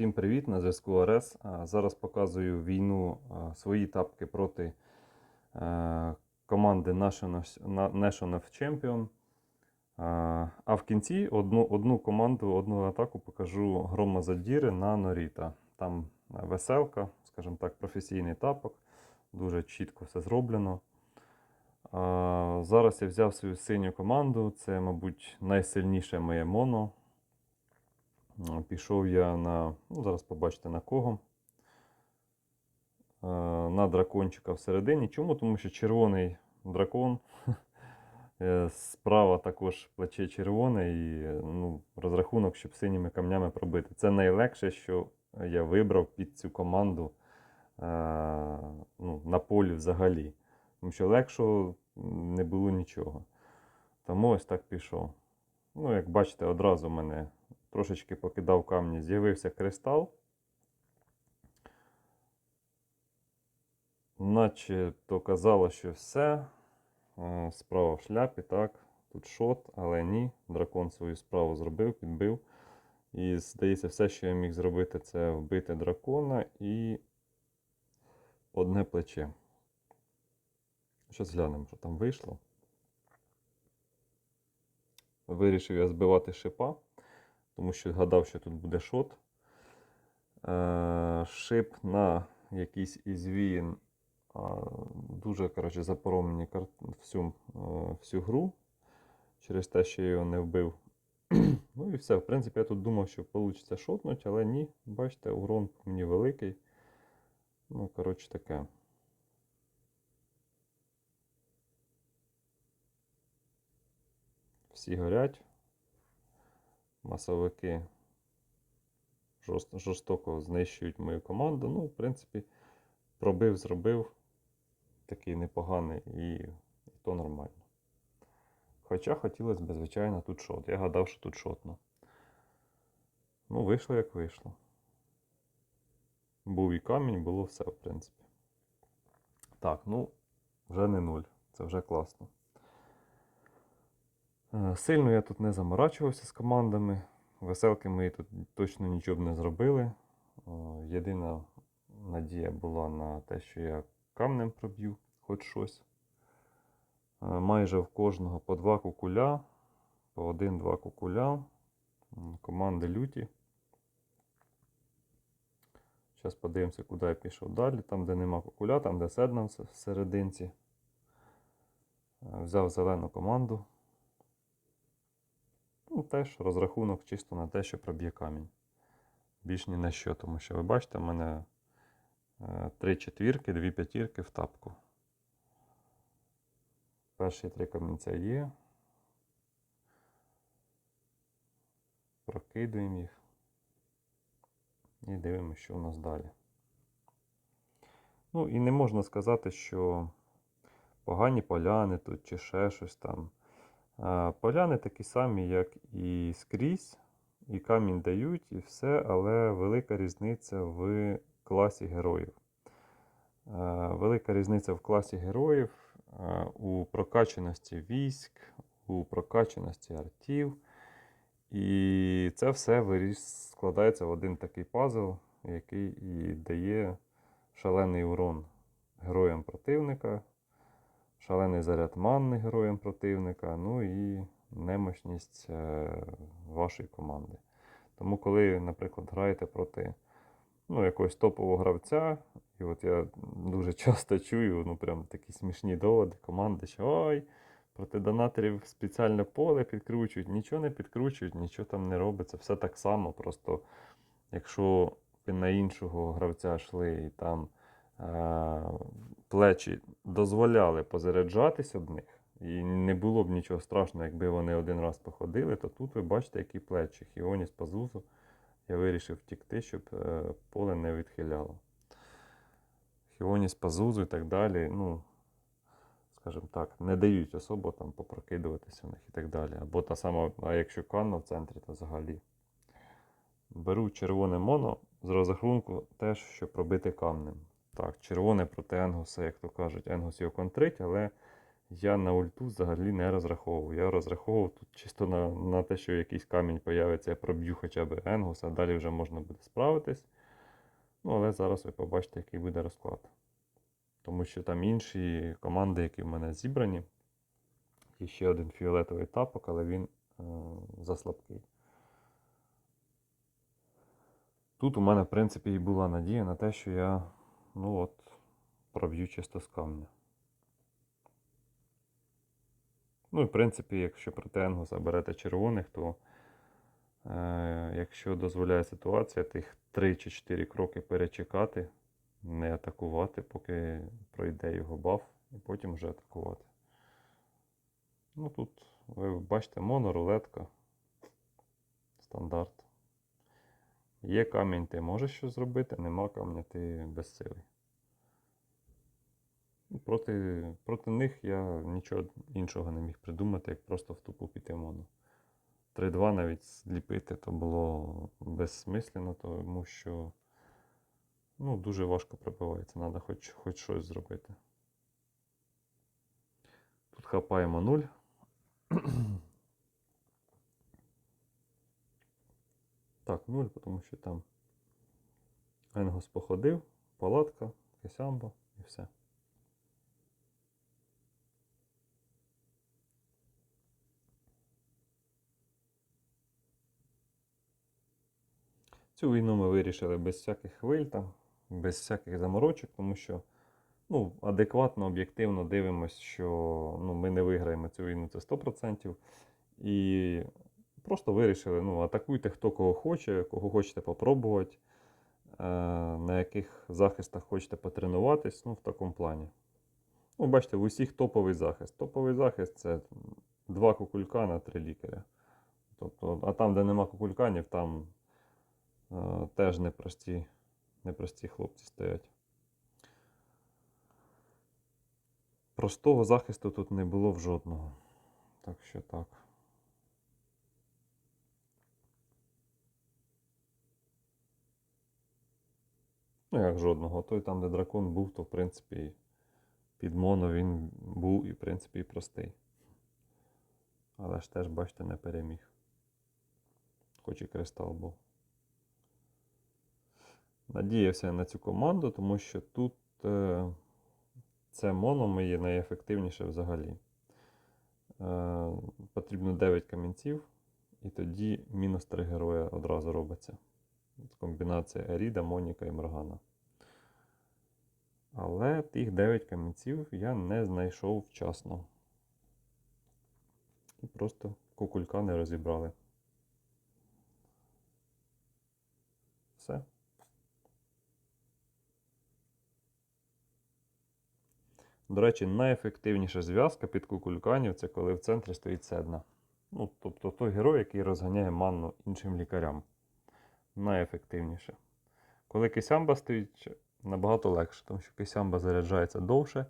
Всім привіт! На зв'язку ОРС. Зараз показую війну свої тапки проти е, команди National Champion. А, в кінці одну, одну команду, одну атаку покажу грома задіри на Норіта. Там е, веселка, скажімо так, професійний тапок. Дуже чітко все зроблено. Зараз я взяв свою синю команду. Це, мабуть, найсильніше моє моно. Е, Пішов я на, ну зараз побачите на кого. Е, На дракончика всередині. Чому? Тому що червоний дракон. е, Справа також плече червоне і ну, розрахунок, щоб синіми камнями пробити. Це найлегше, що я вибрав під цю команду е, ну, на полі взагалі. Тому що легшого не було нічого. Тому ось так пішов. Ну, як бачите, одразу мене трошечки покидав камні, з'явився кристал. Наче то казало, що все. Справа в шляпі, так. Тут шот, але ні. Дракон свою справу зробив, підбив. І здається, все, що я міг зробити, це вбити дракона і одне плече. Щось глянемо, що там вийшло. Вирішив я збивати шипа тому що гадав, що тут буде шот. Е, Шип на якийсь із віїн дуже коротше, запоров мені всю, е, всю гру через те, що я його не вбив. ну і все. В принципі, я тут думав, що вийде шотнуть, але ні. Бачите, урон мені великий. Ну, коротше, таке. Всі горять масовики жорстоко знищують мою команду. Ну, в принципі, пробив, зробив. Такий непоганий і, і то нормально. Хоча хотілося б, звичайно, тут шот. Я гадав, що тут шотно. Ну, вийшло як вийшло. Був і камінь, було все, в принципі. Так, ну, вже не нуль. Це вже класно. Е, Сильно я тут не заморачувався з командами. Веселки мої тут точно нічого б не зробили. Єдина надія була на те, що я камнем проб'ю хоч щось. Е, Майже в кожного по два кукуля, по один-два кукуля. Команди люті. Зараз подивимося, куди я пішов далі. Там, де нема кукуля, там, де седна в серединці. Е, Взяв зелену команду. Теж розрахунок чисто на те, що проб'є камінь. Більш ні на що, тому що ви бачите, в мене е, три четвірки, дві п'ятірки в тапку. Перші три камінця є. Прокидуємо їх. І дивимося, що у нас далі. Ну, і не можна сказати, що погані поляни тут чи ще щось там. Поляни такі самі, як і скрізь, і камінь дають, і все, але велика різниця в класі героїв. Велика різниця в класі героїв у прокачаності військ, у прокачаності артів. І це все складається в один такий пазл, який і дає шалений урон героям противника, шалений заряд манни героям противника, ну і немощність е, вашої команди. Тому, коли, наприклад, граєте проти ну, якогось топового гравця, і от я дуже часто чую ну, прям такі смішні доводи команди, що ой, проти донаторів спеціальне поле підкручують, нічого не підкручують, нічого там не робиться, все так само. Просто якщо ви на іншого гравця йшли і там плечі дозволяли позаряджатись об них, і не було б нічого страшного, якби вони один раз походили, то тут ви бачите, які плечі. Хіоніс Пазузу. Я вирішив втікти, щоб е, поле не відхиляло. Хіоніс Пазузу і так далі. Ну, скажімо так, не дають особо там попрокидуватися в них і так далі. Або та сама, а якщо канна в центрі, то взагалі. Беру червоне моно з розрахунку теж, щоб пробити камнем. Так, червоне проти Енгуса, як то кажуть, Енгус його контрить, але я на ульту взагалі не розраховував. Я розраховував тут чисто на, на те, що якийсь камінь появиться, я проб'ю хоча б Енгус, а далі вже можна буде справитись. Ну, але зараз ви побачите, який буде розклад. Тому що там інші команди, які в мене зібрані. І ще один фіолетовий тапок, але він е, заслабкий. Тут у мене, в принципі, і була надія на те, що я ну от, проб'ю чисто з камня. Ну і в принципі, якщо проти Енгуса берете червоних, то е, якщо дозволяє ситуація, тих 3 чи 4 кроки перечекати, не атакувати, поки пройде його баф, і потім вже атакувати. Ну тут ви бачите моно, рулетка. Стандарт. Є камінь, ти можеш щось зробити, нема камня, ти безсилий. Проти, проти них я нічого іншого не міг придумати, як просто в тупу піти моно. 3-2 навіть зліпити то було безсмислено, тому що ну, дуже важко пробивається, треба хоч, хоч щось зробити. Тут хапаємо 0. 0, тому що там Енгос походив, палатка, кесямба і все. Цю війну ми вирішили без всяких хвиль, там, без всяких заморочок, тому що ну, адекватно, об'єктивно дивимося, що ну, ми не виграємо цю війну, це 100%. І просто вирішили, ну, атакуйте хто кого хоче, кого хочете попробувати, е, на яких захистах хочете потренуватись, ну, в такому плані. Ну, бачите, в усіх топовий захист. Топовий захист це два кукулькана, три лікаря. Тобто, а там, де нема кукульканів, там е, теж непрості, непрості хлопці стоять. Простого захисту тут не було в жодного. Так що так. Ну, як жодного. Той там, де дракон був, то в принципі під моно він був і в принципі і простий. Але ж теж, бачите, не переміг. Хоч і кристал був. Надіявся на цю команду, тому що тут е, це моно моє найефективніше взагалі. Е, потрібно 9 камінців, і тоді мінус 3 героя одразу робиться. Комбінація Еріда, Моніка і Моргана. Але тих 9 камінців я не знайшов вчасно. І просто кукулька не розібрали. Все. До речі, найефективніша зв'язка під кукульканів це коли в центрі стоїть седна. Ну, тобто той герой, який розганяє манну іншим лікарям. Найефективніше. Коли кисямба стоїть, набагато легше, тому що кисямба заряджається довше,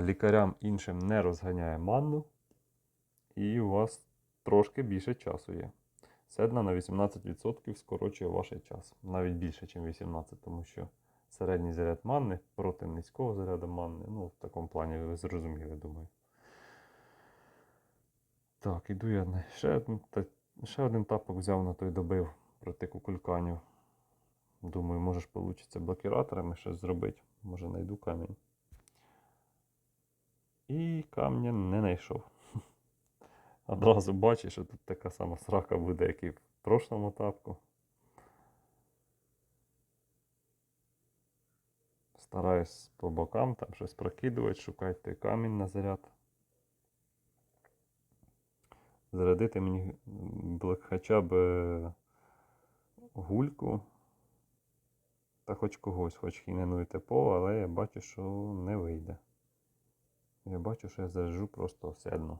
лікарям іншим не розганяє манну, і у вас трошки більше часу є. Седна на 18% скорочує ваш час. Навіть більше, ніж 18%, тому що середній заряд манни проти низького заряду манни. Ну, в такому плані ви зрозуміли, думаю. Так, іду я ще ще один тапок взяв на той добив проти кукульканів. Думаю, може ж вийде блокіраторами щось зробити. Може знайду камінь. І камня не знайшов. Одразу бачу, що тут така сама срака буде, як і в прошлому тапку. Стараюсь по бокам там щось прокидувати, шукати той камінь на заряд. Зарядити мені хоча б е, гульку. Та хоч когось, хоч і тепо, але я бачу, що не вийде. Я бачу, що я заряджу просто оседно.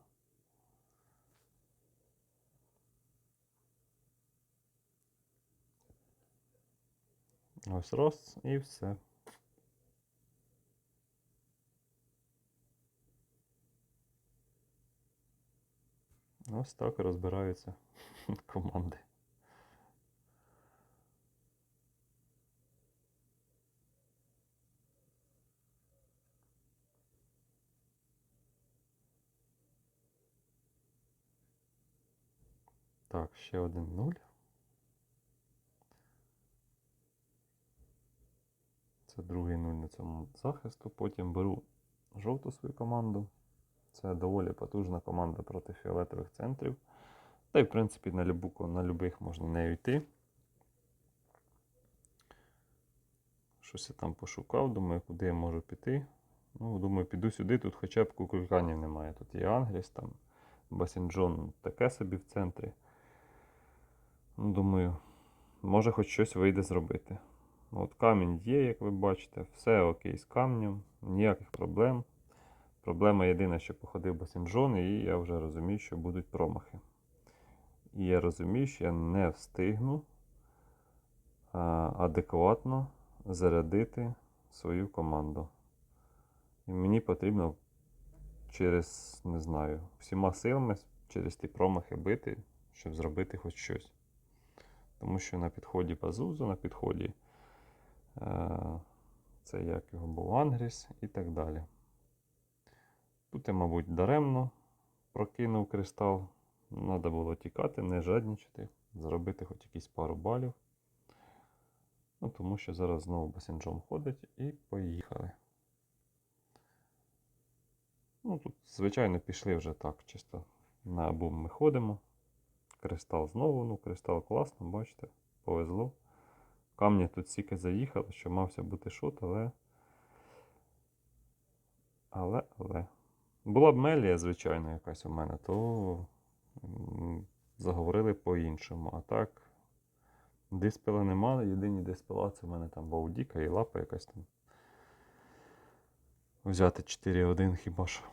Ось раз і все. Ось так розбираються команди. Так, ще один нуль. Це другий нуль на цьому захисту. Потім беру жовту свою команду. Це доволі потужна команда проти фіолетових центрів. Та й, в принципі, на, любу, на любих можна нею йти. Щось я там пошукав, думаю, куди я можу піти. Ну, думаю, піду сюди, тут хоча б кукульканів немає. Тут є Ангріс, там Басінджон таке собі в центрі. Думаю, може хоч щось вийде зробити. От камінь є, як ви бачите, все окей з камнем, ніяких проблем. Проблема єдина, що походив Басінджон, і я вже розумію, що будуть промахи. І я розумію, що я не встигну адекватно зарядити свою команду. І мені потрібно через, не знаю, всіма силами через ті промахи бити, щоб зробити хоч щось. Тому що на підході Базузу, на підході е, це як його був Ангріс і так далі. Тут я, мабуть, даремно прокинув кристал. Треба було тікати, не жадничати, зробити хоч якісь пару балів. Ну, тому що зараз знову басінджом ходить і поїхали. Ну, тут, звичайно, пішли вже так, чисто на бум ми ходимо. Кристал знову, ну, кристал класно, бачите, повезло. Камні тут стільки заїхали, що мався бути шот, але. Але, але. Була б мелія, звичайно, якась у мене, то заговорили по-іншому. А так, диспела немає. Єдині диспела це в мене там Баудіка і лапа якась там. Взяти 4-1 хіба що.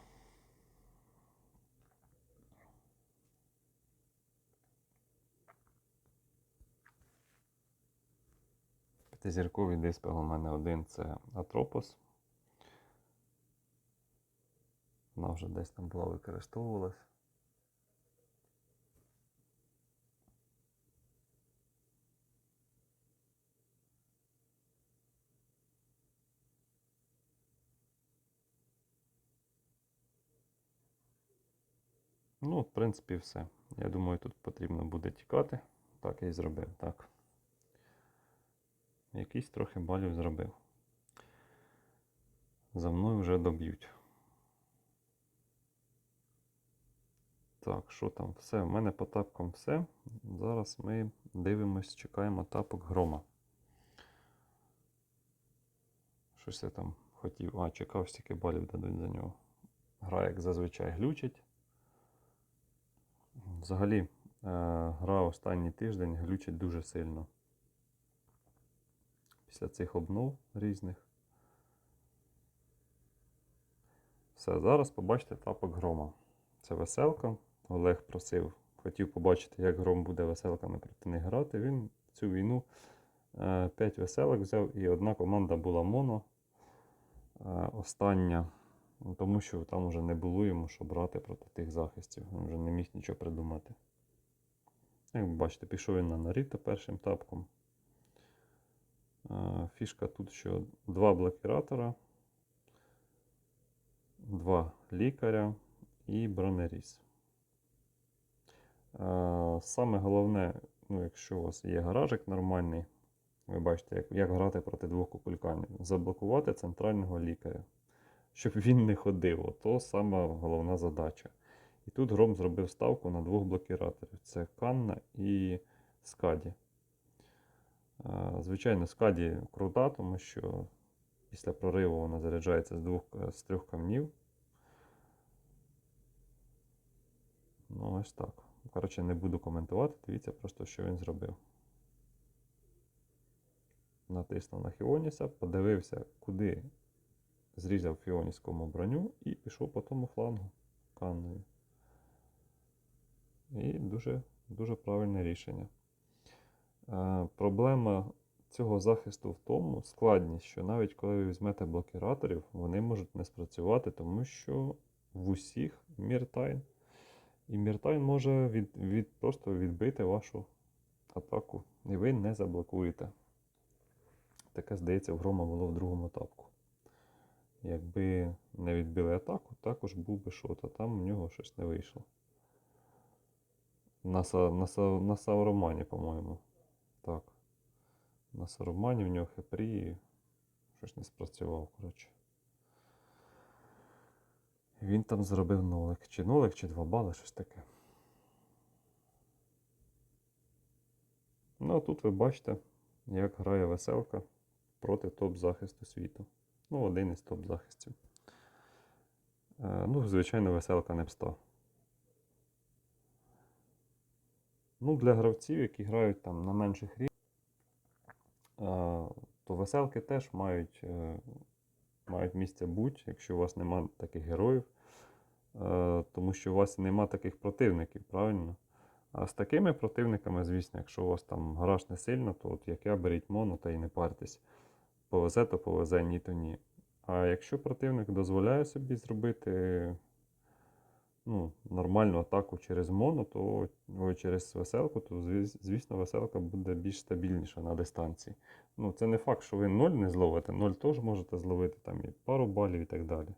П'ятизірковий диспел у мене один це Атропос. Вона вже десь там була використовувалась. Ну, в принципі, все. Я думаю, тут потрібно буде тікати. Так я і зробив, так. Якийсь трохи балів зробив. За мною вже доб'ють. Так, що там? Все, в мене по тапкам все. Зараз ми дивимось, чекаємо тапок грома. Щось я там хотів. А, чекав, стільки балів дадуть за нього. Гра, як зазвичай, глючить. Взагалі, е, гра останній тиждень глючить дуже сильно. Після цих обнов різних. Все, зараз побачите тапок грома. Це веселка. Олег просив, хотів побачити, як гром буде веселками проти них грати. Він цю війну 5 веселок взяв і одна команда була моно. е, Остання. Ну, Тому що там вже не було йому що брати проти тих захистів. Він вже не міг нічого придумати. Як ви бачите, пішов він на Наріто першим тапком. Фішка тут, що два блокіратора, два лікаря і бронеріз. Саме головне, ну, якщо у вас є гаражик нормальний, ви бачите, як, як грати проти двох кукульканів. Заблокувати центрального лікаря щоб він не ходив. Ото сама головна задача. І тут Гром зробив ставку на двох блокіраторів: це Канна і Скаді. Е, Звичайно, Скаді крута, тому що після прориву вона заряджається з, двох, е, з трьох камнів. Ну, ось так. Коротше, не буду коментувати, дивіться просто, що він зробив. Натиснув на Хіоніса, подивився, куди зрізав фіонівському броню і пішов по тому флангу канною. І дуже, дуже правильне рішення. Е, проблема цього захисту в тому складність, що навіть коли ви візьмете блокіраторів, вони можуть не спрацювати, тому що в усіх Міртайн. І Міртайн може від, від, просто відбити вашу атаку, і ви не заблокуєте. Таке, здається, в грома було в другому тапку. Якби не відбили атаку, також був би шот, а там у нього щось не вийшло. На, на, на Сауромані, по-моєму. Так. На Сауромані в нього хепрі. Щось не спрацював, коротше. Він там зробив нолик. Чи нолик, чи два бали, щось таке. Ну, а тут ви бачите, як грає веселка проти топ-захисту світу. Ну, один із топ-захистів. Е, ну, звичайно, веселка не встав. Ну, для гравців, які грають там на менших рівнях, е, то веселки теж мають, е, мають місце бути, якщо у вас нема таких героїв, е, тому що у вас нема таких противників, правильно? А з такими противниками, звісно, якщо у вас там гараж не сильно, то от як я беріть моно та й не партесь. Повезе, то повезе, ні, то ні. А якщо противник дозволяє собі зробити ну, нормальну атаку через моно, то ой, через веселку, то звісно веселка буде більш стабільніша на дистанції. Ну, це не факт, що ви 0 не зловите, 0 теж можете зловити там і пару балів і так далі.